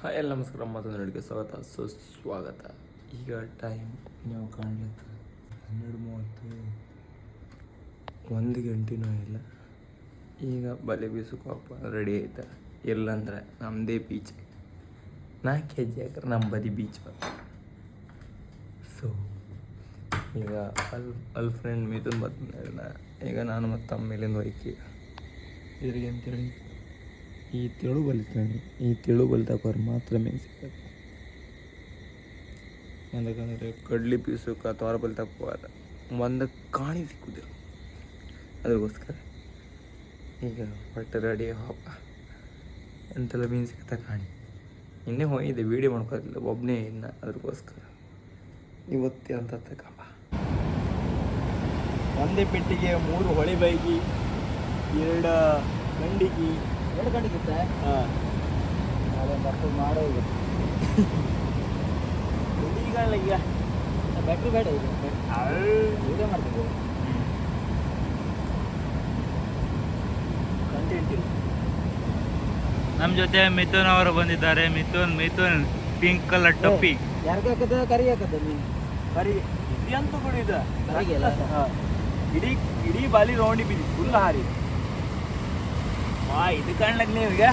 Hi, ಎಲ್ಲ ನಮಸ್ಕಾರ. ಮತ್ತೊಂದು ನಡಿಗೆ ಸ್ವಾಗತ. ಸುಸ್ವಾಗತ ಈಗ ಟೈಮ್ ನೀವು ಕಾಣ್ಲಿಕ್ಕೆ ಹನ್ನೆರಡು ಮೂವತ್ತು, ಒಂದು ಗಂಟೆನೂ ಇಲ್ಲ. ಈಗ ಬಲೆ ಬೀಸಕ್ಕೆ ರೆಡಿ ಆಯ್ತ ಇಲ್ಲಂದ್ರೆ ನಮ್ಮದೇ ಬೀಚ್ ನಾಲ್ಕು ಕೆ ಜಿ ಹಾಕ್ರೆ ನಮ್ಮ ಬದಿ ಬೀಚ್ ಬಂತು ಸೊ ಈಗ ಅಲ್ ಅಲ್ ಫ್ರೆಂಡ್ ಮಿಥುನ್ ಬಂದ ಈಗ ನಾನು ಮತ್ತು ತಮ್ಮ ಮೇಲಿಂದ ಹೋಯ್ಕಿ. ಇದ್ರಿಗೆ ಅಂತೇಳಿ ಈ ತೆಳು ಬಲಿತಾನೆ ಈ ತೆಳು ಬಲಿತಾಕೋರು ಮಾತ್ರ ಮೀನು ಸಿಗ್ತದೆ ಯಾಕಂದರೆ ಕಡ್ಲಿ ಪೀಸಕ್ಕೆ ತೋರ ಬಲಿ ಒಂದು ಕಾಣಿ ಸಿಕ್ಕುದಿಲ್ಲ ಅದಕ್ಕೋಸ್ಕರ ಈಗ ಹೊಟ್ಟೆ ರೆಡಿ ಹಬ್ಬ ಎಂತೆಲ್ಲ ಮೀನು ಸಿಗ್ತಾ ಕಾಣಿ. ಇನ್ನೇ ಹೋಗಿದ್ದೆ ವೀಡಿಯೋ ಮಾಡ್ಕೋದಿಲ್ಲ ಒಬ್ಬನೇ ಇನ್ನು ಅದ್ರಗೋಸ್ಕರ ಇವತ್ತೇ ಅಂತ ತಗಪ್ಪ ಒಂದೇ ಪೆಟ್ಟಿಗೆ, ಮೂರು ಹೊಳೆ ಬೈಗಿ, ಎರಡು ಗಂಡಿಗಿ ಎರಡು ಗಂಟೆಗೆ ಇತ್ತೆ ಅದೊಂದು ಅಪ್ಪ ಮಾಡೋ ಈಗ ಈಗ? ಬ್ಯಾಟ್ರಿ ಬೇಡ ವಿಡಿಯೋ ಕಂಟೆಂಟ್ ನಮ್ಮ ಜೊತೆ ಮಿಥುನ್ ಅವರು ಬಂದಿದ್ದಾರೆ. ಮಿಥುನ್ ಮಿಥುನ್ ಪಿಂಕ್ ಕಲರ್ ಟೊಪ್ಪಿ. ಯಾರಿಗೆ ಹಾಕದ ಕರಿ ಹಾಕದ ನೀನು? ಕರಿ. ಕೂಡ ಇದು? ಹಾ. ಇಡೀ ಇಡೀ ಬಾಲಿ ರೌಂಡಿ ಬಿದ್ದಿ ಫುಲ್ ಹಾರಿ. ಮಾ ಇದು ಕಾಣ್ಲಕ್ ನೀವೀಗ?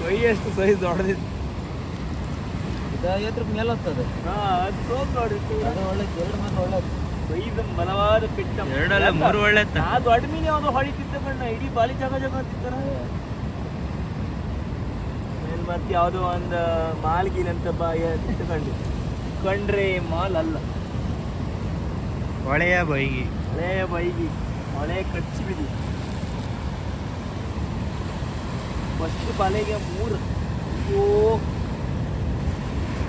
ಕೈ ಎಷ್ಟು ಸೈಜ್ ದೊಡ್ಡದಿತ್ತು ಇದು ಐವತ್ತು ರೂಪಾಯಿ ಮೇಲೆ ಹೋಗ್ತದೆ. ಹಾ ಅದು ಸೋಪ್ ನೋಡಿತ್ತು ಅದು ಒಳ್ಳೆ ಎರಡು ಮಾತ್ರ ಒಳ್ಳೆದು ಸೈಜ್ ಬಲವಾದ ಪಿಟ್ಟ. ಎರಡಲ್ಲ ಮೂರು ಒಳ್ಳೆ. ನಾ ದೊಡ್ಡ ಮೀನು ಯಾವ್ದೋ ಹೊಳಿತಿದ್ದ ಕಣ್ಣ. ಇಡೀ ಬಾಲಿ ಜಾಗ ಜಾಗ ಆಮೇಲೆ ಮತ್ತೆ ಯಾವುದೋ ಒಂದು ಮಾಲ್ಗಿನಂತ ಬಾಯ ಇಟ್ಟುಕೊಂಡು ಕಂಡ್ರೆ ಮಾಲ್ ಅಲ್ಲ. ಹೊಳೆಯ ಬೈಗಿ. ಹೊಳೆಯ ಬೈಗಿ. ಹೊಳೆ ಕಚ್ಚಿ ಬಿದಿ ಫಸ್ಟ್ ಬಲೆಗೆ ಮೂರು. ಅಯ್ಯೋ.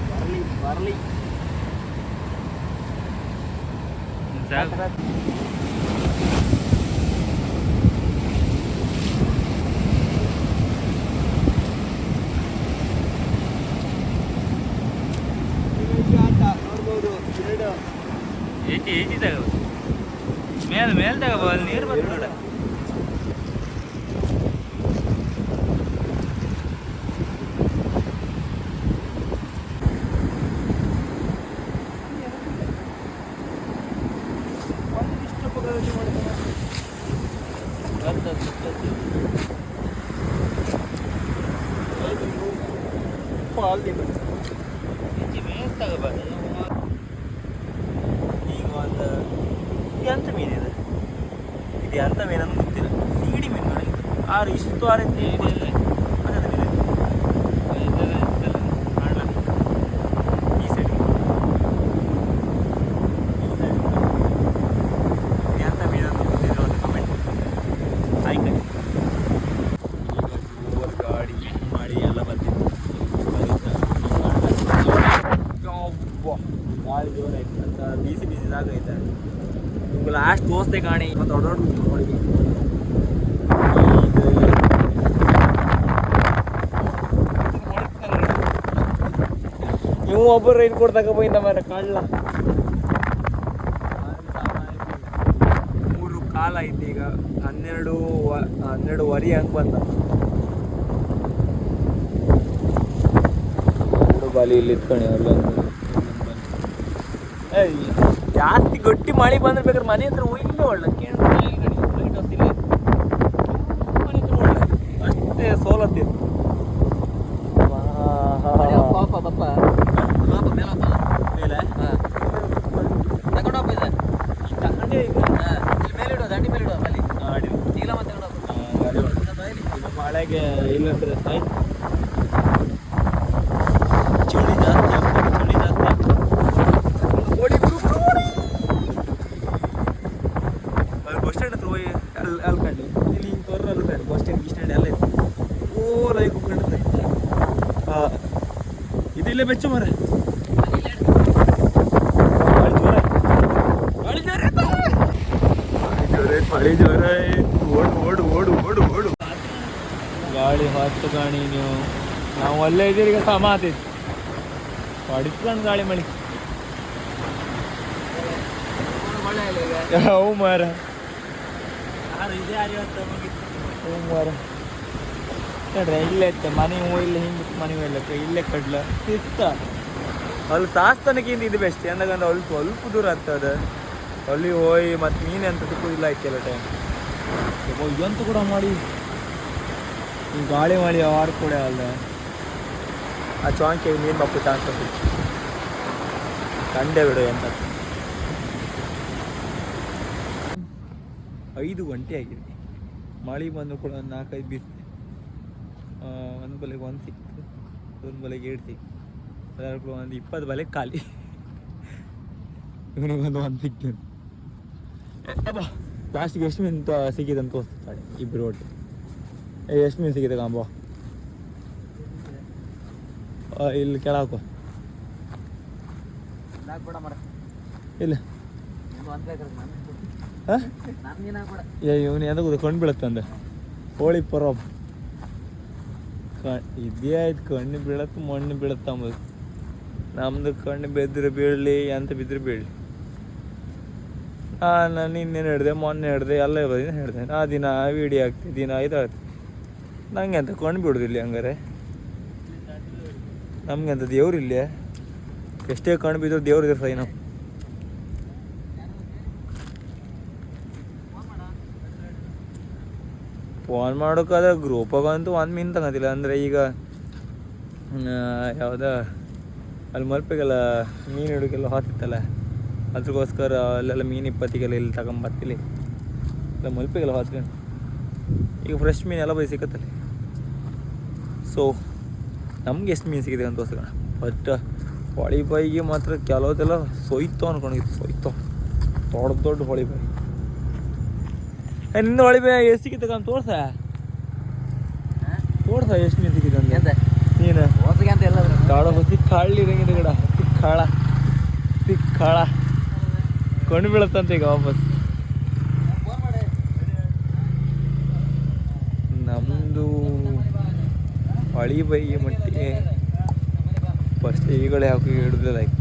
ಬರಲಿ ಬರಲಿ. ಏಟಿ ಈಚೆ ತಗೋ? ಮೇಲ್ ಮೇಲ್ ತಗೋ ನೀರು ಬರ್ತದೆ ನೋಡ ಒಂದಿಷ್ಟು ಪಕ್ಕದಲ್ಲಿ ಮಾಡ್ತಾನೆ ಬರ್ತದೆ ಬರ್ತದೆ. ಪಾಲ್ ದಿನ ಈಚೆ ಮೇಲ್ ತಗೋಬಾರ್ದು ಈಗ ಒಂದು ಇದು ಎಂತ ಮೀನಿದೆ ಇದು ಎಂತ ಮೀನನ್ನು ಗೊತ್ತಿಲ್ಲ ಸೀಗಡಿ ಮೀನು ನೋಡಿ ಆರು ಇಷ್ಟು ಆರು ಅಂತ ಹೇಳಿ ಅದನ್ನ ಮೀನು ಈ ಸೈಡ್ ಎಂತ ಮೀನನ್ನು ಗೊತ್ತಿಲ್ಲ ಒಂದು ಕಮೆಂಟ್ ಆಯ್ತು ಈಗ ಜೋರ್ ಗಾಡಿ ಮಳೆ ಎಲ್ಲ ಬಂದಿತ್ತು ಯಬ್ಬಾ, ಗಾಳಿ ಜೋರ್ ಆಯ್ತು ಅಂತ ಬಿಸಿ ಬಿಸಿ ಜಾಗ ಐತೆ ನಿಮ್ಗೆ ದೋಸ್ತೆ ಕಾಣಿ. ಮತ್ತು ದೊಡ್ಡ ದೊಡ್ಡ ನೀವು ಒಬ್ಬರು ರೈನ್ ಕೊಡ್ದಾಗ ಹೋಯ್ತ ನಮ್ಮ ಕಾಳ ಮೂರು ಕಾಲ ಐತಿ ಈಗ. ಹನ್ನೆರಡು ಹನ್ನೆರಡು ವರಿ ಹಂಗೆ ಬಂದ. ಬಾಲಿ ಇಲ್ಲಿ ಇಟ್ಕೊಳ್ಳಿ ಅಲ್ಲ ಜಾಸ್ತಿ ಗಟ್ಟಿ ಮಳೆ ಬಂದ್ರೆ ಬೇಕಾದ್ರೆ ಮನೆ ಹತ್ರ ಒಯ್ಯೇ ಒಳ್ಳೆ. ಮನೆ ಹತ್ರ ಒಳ್ಳೆ. ಅಷ್ಟೇ ಪಾಪ ಪಾಪ. ಮೇಲೆ ಮೇಲೆ? ಹಾಂ. ತಗೊಂಡು ಇಲ್ಲಿ. ಮೇಲೆ ಇಡೋದು ಅಡಿ ಮೇಲೆ ಇಡೋದು ಅಲ್ಲಿ. ಮತ್ತೆ ಮಳೆಗೆ ಇಲ್ಲ ಚಳಿ ಜಾಸ್ತಿ ಆಗ್ತದೆ ಚಳಿ ಜಾಸ್ತಿ ಆಗ್ತದೆ ಓಡಿ ಬಿಡು, ಬಿಡು, ಓಡಿ. ಅಲ್ಲಿ ಬಸ್ ಸ್ಟ್ಯಾಂಡ್ ಹತ್ರ ಹೋಗಿ ಅಲ್ಲಿ ಅಲ್ಲಿ ಕಂಡು ಇಲ್ಲಿ ಹಿಂಗೆ ಬರ್ರ ಅಲ್ಲಿ ಕಂಡು ಬಸ್ ಸ್ಟ್ಯಾಂಡ್ ಗಿಸ್ ಸ್ಟ್ಯಾಂಡ್ ಎಲ್ಲ ಇತ್ತು ಓ ಲೈಕ್ ಕಂಡು ಹಾಂ ಇದು ಇಲ್ಲೇ ಬೆಚ್ಚ ಮರ ಗಾಳಿ ಜೋರ ಗಾಳಿ ಜೋರ ಮಳೆ ಜೋರ ಓಡು ಓಡು ಓಡು ಓಡು ಓಡು ಗಾಳಿ ಹೊತ್ತು ಗಾಣಿ ನೀವು ನಾವು ಅಲ್ಲೇ ಇದ್ದೀರಿ ಈಗ ಸಮ ಆತೈತಿ ಹೊಡಿಸ್ಕೊಂಡು ಗಾಳಿ ಮಳಿ ಒಳ್ಳೆ ಇಲ್ಲ ಈಗ ಯಾವ ಮಾರ ಮಾರ ನೋಡ್ರೆ ಇಲ್ಲೇ ಇತ್ತು ಮನೆ ಹೂ ಇಲ್ಲ ಹಿಂಗೆ ಮನೆ ಹೂ ಇಲ್ಲ ಇಲ್ಲೇ ಕಡ್ಲ. ಇತ್ತ. ಅಲ್ಲಿ ಸಾಸ್ತನಕ್ಕಿಂತ ಇದು ಬೆಸ್ಟ್ ಎಂದಾಗ ಅಲ್ಲಿ ಸ್ವಲ್ಪ ದೂರ ಆಗ್ತದೆ ಅಲ್ಲಿ ಹೋಯ್ ಮತ್ತು ಮೀನು ಇಲ್ಲ ಆಯ್ತು ಆಯ್ಕೆಲ್ಲ ಟೈಮ್ ಎಂತ ಕೂಡ ಮಾಡಿ. ಈ ಗಾಳಿ ಮಾಡಿ ಆರು ಕೂಡ ಅಲ್ಲ. ಆ ಚಾಂಕೆ ಮೀನು ಮಕ್ಕಳು ಚಾನ್ಸ್ ಕಂಡೆ ಬಿಡು ಎಂತ. ಐದು ಗಂಟೆ ಆಗಿದೆ. ಮಳೆ ಬಂದು ಕೂಡ ಒಂದು ನಾಲ್ಕೈದು ಬೀಸಿದೆ ಒಂದು ಬಲೆಗೆ ಒಂದು ಸಿಕ್ತು ಒಂದು ಬಲೆಗೆ ಎರಡು ಸಿಕ್ತು ಅದರ ಕೂಡ ಒಂದು ಇಪ್ಪತ್ತು ಬಲೆಗೆ ಖಾಲಿ. ಇವನಿಗೊಂದು ಒಂದು ಸಿಕ್ತು ಲಾಸ್ಟಿಗೆ ಎಷ್ಟು ಮೀನು ಸಿಕ್ಕಿದೆ ಅಂತ ತೋರಿಸ್ತಾಳೆ ಇಬ್ಬರು ಒಟ್ಟು. ಎಷ್ಟು ಮೀನು ಸಿಕ್ಕಿದೆ ಕಾಂಬೋ? ಇಲ್ಲಿ ಕೆಳಕು ಇಲ್ಲ. ಏ, ಇವನು ಎಂದ ಕೊಂಡು ಬೀಳತ್ತಂದ ಹೋಳಿ ಪರೋಬ್. ಇದೇ ಆಯ್ತು, ಕಣ್ಣು ಬೀಳತ್ತು ಮಣ್ಣು ಬೀಳತ್ತ ಅಂಬದು ನಮ್ದು ಕಣ್ಣು ಬಿದ್ರೆ ಬೀಳಲಿ ಅಂತ ಬಿದ್ರೆ ಬೀಳಲಿ. ನಾನು ಇನ್ನೇನು ಹಿಡ್ದೆ ಮೊನ್ನೆ ಹಿಡ್ದೆ ಎಲ್ಲ ಬದಿನ ಹಿಡ್ದೆ ಆ ದಿನ ವೀಡಿಯೋ ಆಗ್ತಿ ದಿನ ಇದಾಗ್ತಿ. ನಂಗೆ ಅಂತ ಕಣ್ಣು ಬಿಡೋದಿಲ್ಲ ಹಂಗಾರೆ. ನಮ್ಗೆ ಅಂತ ದೇವ್ರಿಲ್ಲ ಎಷ್ಟೇ ಕಣ್ಣು ಬಿದ್ರು ದೇವ್ರು ಇದ್ರೆ ನಾವು ಫೋನ್ ಮಾಡೋಕ್ಕಾದ್ರೆ ಗ್ರೂಪಾಗಂತೂ ಒಂದು ಮೀನು ತಗೋತಿಲ್ಲ. ಅಂದರೆ ಈಗ ಯಾವುದ, ಅಲ್ಲಿ ಮಲ್ಪಿಗೆಲ್ಲ ಮೀನು ಹಿಡೋಕ್ಕೆಲ್ಲ ಹೋಗ್ತಿತ್ತಲ್ಲ ಅದಕ್ಕೋಸ್ಕರ ಅಲ್ಲೆಲ್ಲ ಮೀನು ಇಪ್ಪತ್ತಿಗೆಲ್ಲ ಇಲ್ಲಿ ತಗೊಂಬರ್ತಿಲ್ಲ ಇಲ್ಲ ಮಲ್ಪೆಗೆಲ್ಲ ಹೋಗ್ತೀನಿ ಈಗ ಫ್ರೆಶ್ ಮೀನು ಎಲ್ಲ ಬೈ ಸಿಕ್ಕತ್ತಲ್ಲ. ಸೊ ನಮ್ಗೆ ಎಷ್ಟು ಮೀನು ಸಿಗಿದೆ ಅಂತ ತೋರ್ಸ್ಕೋಣ ಬಟ್ ಹೊಳಿ ಬಾಯಿಗೆ ಮಾತ್ರ ಕೆಲವುದೆಲ್ಲ ಸೊಯ್ತು ಅನ್ಕೊಂಡಿತ್ತು ಸೊಯ್ತು. ದೊಡ್ಡ ದೊಡ್ಡ ಹೊಳಿ ಬಾಯಿ ಒಳಿ ಬಾಯಿ ಎಷ್ಟು ಸಿಕ್ಕಿತ್ತು ಅಂತ ತೋರ್ಸ. ತೋರ್ಸ ಎಷ್ಟು ನೀನು ನೀನು. ಹೊಸಗೆ ಅಂತ ಎಲ್ಲ ಕಾಳ ಹೊಸಿ ಕಾಳಿ ಇರಂಗಿದೆ ಗಿಡ ಕಾಳ ಕಾಳ ಕಣ್ಣು ಬೀಳತ್ತಂತ ಈಗ ವಾಪಸ್. ನಮ್ಮದು ಹೊಳಿ ಬೈಗೆ ಮಟ್ಟಿಗೆ ಫಸ್ಟ್ ಈಗಳೇ ಹಾಕಿ ಹಿಡಿದ್ರೆ ಲೈಕ್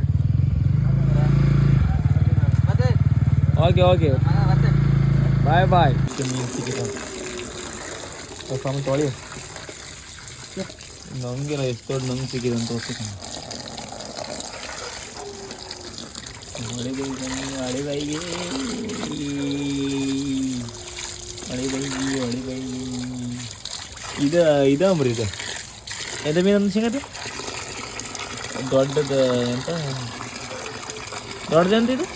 ಓಕೆ ಓಕೆ ಮತ್ತೆ ಬಾಯ್ ಬಾಯ್ ಮೀನು ಸಿಕ್ಕಿದ ಸ್ವಾಮಿ ತೊಳಿ ನಂಗೆಲ್ಲ ಎಷ್ಟು ದೊಡ್ಡ ನಂಗೆ ಸಿಕ್ಕಿದೆ ಅಂತ ತೋರಿಸ್ತೀನಿ ಹೊಳಿ ಬೈ ಬನ್ನಿ ಹೊಳಿ ಬೈಗೆ ಹೊಳಿ ಬೈಗಿ ಹೊಳಿ ಬೈಗಿ ಇದು ಇದಂಬ್ರಿ ಇದು ಎಂತ ಮೀನು ಅಂತ ಸಿಗತ್ತೆ ದೊಡ್ಡದು ಎಂತ ದೊಡ್ಡದು ಅಂತ ಇದು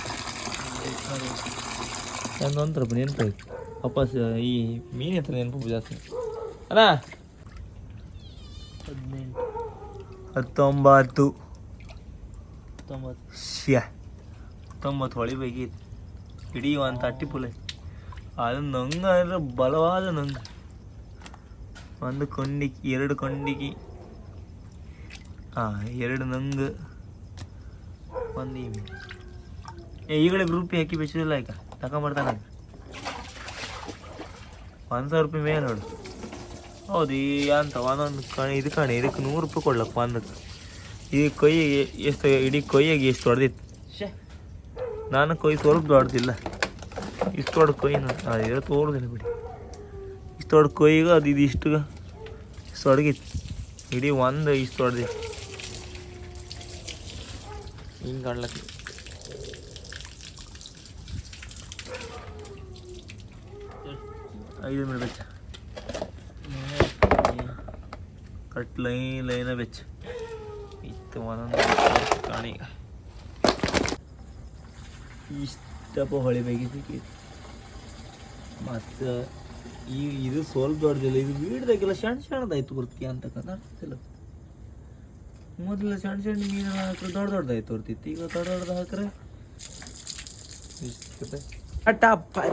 ನಂದು ಒಂಥರ ನೆನಪು ಆಯ್ತು. ವಾಪಸ್ ಈ ಮೀನು ಹತ್ರ ನೆನಪು ಜಾಸ್ತಿ. ಅಣ್ಣ! ಹದಿನೆಂಟು ಹತ್ತೊಂಬತ್ತು. ಹತ್ತೊಂಬತ್ತು. ಶ್ಯಾ. ಹತ್ತೊಂಬತ್ತು ಹೊಳಿ ಬೈಗಿ ಇಡೀ ಒಂದು ತಟ್ಟಿ ಪುಲೆ. ಅದು ನಂಗೆ ಅಂದ್ರೆ ಬಲವಾದ ನಂಗ. ಒಂದು ಕೊಂಡಿಗೆ ಎರಡು ಕೊಂಡಿಗೆ ಹಾಂ ಎರಡು ನಂಗೆ. ಒಂದು ಈ ಮೀನು. ಈಗಲೇ ಗ್ರೂಪ್ ಹಾಕಿ ಬೆಚ್ಚಿದಿಲ್ಲ ಈಗ ತಗೊಂಬರ್ತಾನೆ. ಒಂದು ಸಾವಿರ ರೂಪಾಯಿ ಮೇಲೆ ನೋಡು. ಹೌದು ಈ ಅಂತ ಒಂದೊಂದು ಕಣ ಇದು ಕಾಣಿ ಇದಕ್ಕೆ ನೂರು ರೂಪಾಯಿ ಕೊಡ್ಲಕ್ಕ ಒಂದಕ್ಕೆ. ಈ ಕೊಯ್ಯಿಗೆ ಎಷ್ಟು ಇಡೀ ಕೊಯ್ಯಾಗಿ ಎಷ್ಟು ಹೊಡೆದಿತ್ತು ನಾನು ಕೊಯ್ ಸ್ವಲ್ಪ ದೊಡ್ಡದಿಲ್ಲ. ಇಷ್ಟು ದೊಡ್ಡ ಕೊಯ್ ಅದೇ ತೋರ್ದಿಲ್ಲ ಬಿಡಿ. ಇಷ್ಟು ದೊಡ್ಡ ಕೊಯ್ಗೆ ಅದು ಇದು ಇಷ್ಟು ಇಷ್ಟು ಹೊಡಗಿತ್ತು ಇಡೀ ಒಂದು ಇಷ್ಟು ಹೊಡೆದಿತ್ತು ಹಿಂಗೆ ಕಾಣ್ಲಕ್ಕೆ. ಐದು ಮಿನಿಟ್ ಬೆಚ್ಚ ಕಟ್ ಲೈನ್, ಲೈನ ಬೆಚ್ಚ ಇತ್ತು ಒಂದೊಂದು ಕಾಣಿ ಇಷ್ಟಪ್ಪ ಹೊಳಿಬೇಕಿದ್ದಕ್ಕೆ ಮತ್ತು ಈ ಇದು ಸ್ವಲ್ಪ ದೊಡ್ಡದಿಲ್ಲ, ಇದು ಬೀಡ್ದಾಗೆಲ್ಲ ಸಣ್ಣ ಸಣ್ಣದಾಯ್ತು ಬರ್ತೀಯ ಅಂತಕ್ಕಂಥ ಅರ್ಥಿಲ್ಲ ಮೊದಲು ಸಣ್ಣ ಸಣ್ಣ ಮೀನು ಹಾಕ್ರೆ ದೊಡ್ಡ ದೊಡ್ಡದಾಯ್ತು ಬರ್ತಿತ್ತು ಈಗ ದೊಡ್ಡ ದೊಡ್ಡದು ಹಾಕ್ರೆ ಇಷ್ಟು ಬಾಯ್ ಬಾಯ್